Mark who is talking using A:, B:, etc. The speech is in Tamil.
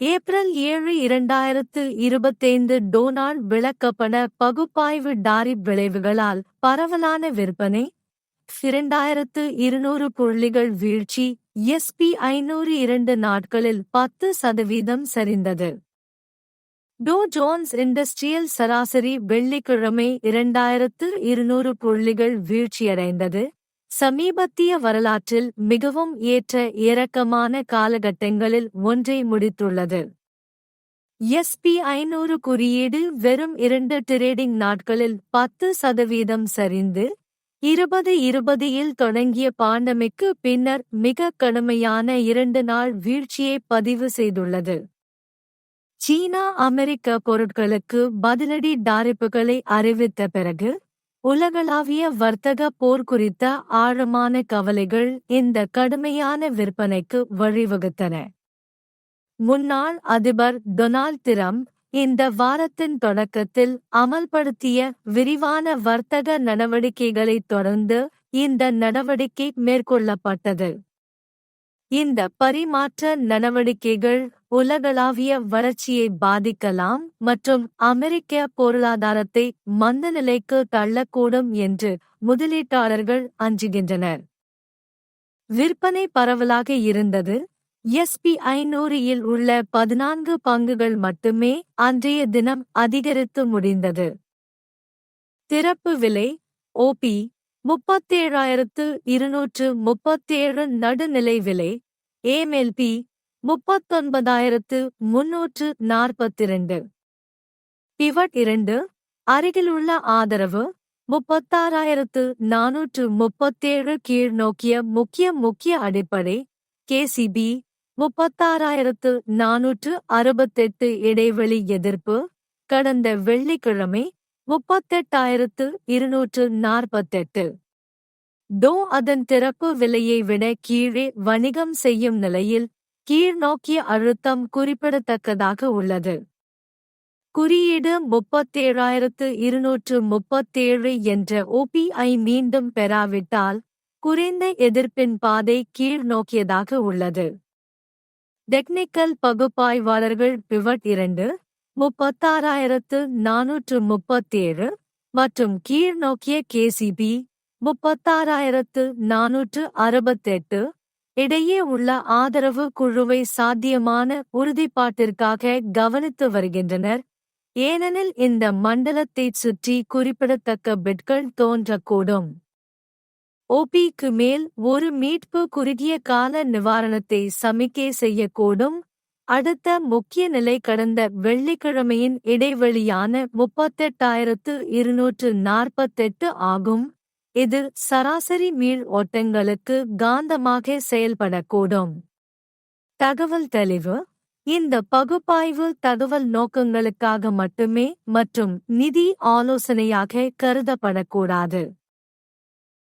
A: ஏப்ரல் ஏழு இரண்டாயிரத்து இருபத்தைந்து டோனால்ட் விளக்கப்பட பகுப்பாய்வு டாரிப் விளைவுகளால் பரவலான விற்பனை இரண்டாயிரத்து இருநூறு புள்ளிகள் வீழ்ச்சி எஸ்பி ஐநூறு இரண்டு நாட்களில் பத்து சதவீதம் சரிந்தது. டோ ஜோன்ஸ் இண்டஸ்ட்ரியல் சராசரி வெள்ளிக்கிழமை இரண்டாயிரத்து இருநூறு புள்ளிகள் வீழ்ச்சியடைந்தது. சமீபத்திய வரலாற்றில் மிகவும் ஏற்ற இறக்கமான காலகட்டங்களில் ஒன்றை முடித்துள்ளது. எஸ்பி ஐநூறு குறியீடு வெறும் இரண்டு டிரேடிங் நாட்களில் பத்து சதவீதம் சரிந்து இருபது இருபதில் தொடங்கிய பாண்டமிக்கு பின்னர் மிக கடுமையான இரண்டு நாள் வீழ்ச்சியை பதிவு செய்துள்ளது. சீனா அமெரிக்க பொருட்களுக்கு பதிலடி டாரிப்புகளை அறிவித்த பிறகு உலகளாவிய வர்த்தக போர் குறித்த ஆழமான கவலைகள் இந்த கடுமையான விற்பனைக்கு வழிவகுத்தன. முன்னாள் அதிபர் டொனால்ட் டிரம்ப் இந்த வாரத்தின் தொடக்கத்தில் அமல்படுத்திய விரிவான வர்த்தக நடவடிக்கைகளைத் தொடர்ந்து இந்த நடவடிக்கை மேற்கொள்ளப்பட்டது. இந்த பரிமாற்ற நடவடிக்கைகள் உலகளாவிய வளர்ச்சியை பாதிக்கலாம் மற்றும் அமெரிக்க பொருளாதாரத்தை மந்த நிலைக்கு தள்ளக்கூடும் என்று முதலீட்டாளர்கள் அஞ்சுகின்றனர். விற்பனை பரவலாக இருந்தது. எஸ்பி ஐநூறில் உள்ள பதினான்கு பங்குகள் மட்டுமே அன்றைய தினம் அதிகரித்து முடிந்தது. திறப்பு விலை ஓபி முப்பத்தேழாயிரத்து இருநூற்று முப்பத்தேழு நடுநிலை விலை ஏமெல்பி முப்பத்தொன்பதாயிரத்து முன்னூற்று நாற்பத்திரண்டு. பிவட் இரண்டு அருகிலுள்ள ஆதரவு முப்பத்தாறாயிரத்து நானூற்று முப்பத்தேழு கீழ் நோக்கிய முக்கிய முக்கிய அடிப்படை கேசிபி முப்பத்தாறாயிரத்து நானூற்று அறுபத்தெட்டு இடைவெளி எதிர்ப்பு கடந்த வெள்ளிக்கிழமை முப்பத்தெட்டாயிரத்து இருநூற்று நாற்பத்தெட்டு. டோ அதன் திறப்பு விலையை விட கீழே வணிகம் செய்யும் நிலையில் கீழ்நோக்கிய அழுத்தம் குறிப்பிடத்தக்கதாக உள்ளது. குறியீடு முப்பத்தேழாயிரத்து இருநூற்று முப்பத்தேழு என்ற ஓபிஐ மீண்டும் பெறாவிட்டால் குறைந்த எதிர்ப்பின் பாதை கீழ் நோக்கியதாக உள்ளது. டெக்னிக்கல் பகுப்பாய்வாளர்கள் பிவட் இரண்டு முப்பத்தாறாயிரத்து நானூற்று முப்பத்தேழு மற்றும் கீழ் நோக்கிய கேசிபி முப்பத்தாறாயிரத்து நானூற்று அறுபத்தெட்டு இடையே உள்ள ஆதரவு குழுவை சாத்தியமான உறுதிப்பாட்டிற்காக கவனித்து வருகின்றனர். ஏனெனில் இந்த மண்டலத்தைச் சுற்றி குறிப்பிடத்தக்க பிட்கள் தோன்றக்கூடும். ஓபிக்கு மேல் ஒரு மீட்பு குறுகிய கால நிவாரணத்தை சமிக்கை செய்யக்கூடும். அடுத்த முக்கிய நிலை கடந்த வெள்ளிக்கிழமையின் இடைவெளியான முப்பத்தெட்டாயிரத்து இருநூற்று நாற்பத்தெட்டு ஆகும். இது சராசரி மீள் ஓட்டங்களுக்கு காந்தமாக செயல்படக்கூடும். தகவல் தெளிவு. இந்த பகுப்பாய்வு தகவல் நோக்கங்களுக்காக மட்டுமே மற்றும் நிதி ஆலோசனையாக கருதப்படக்கூடாது.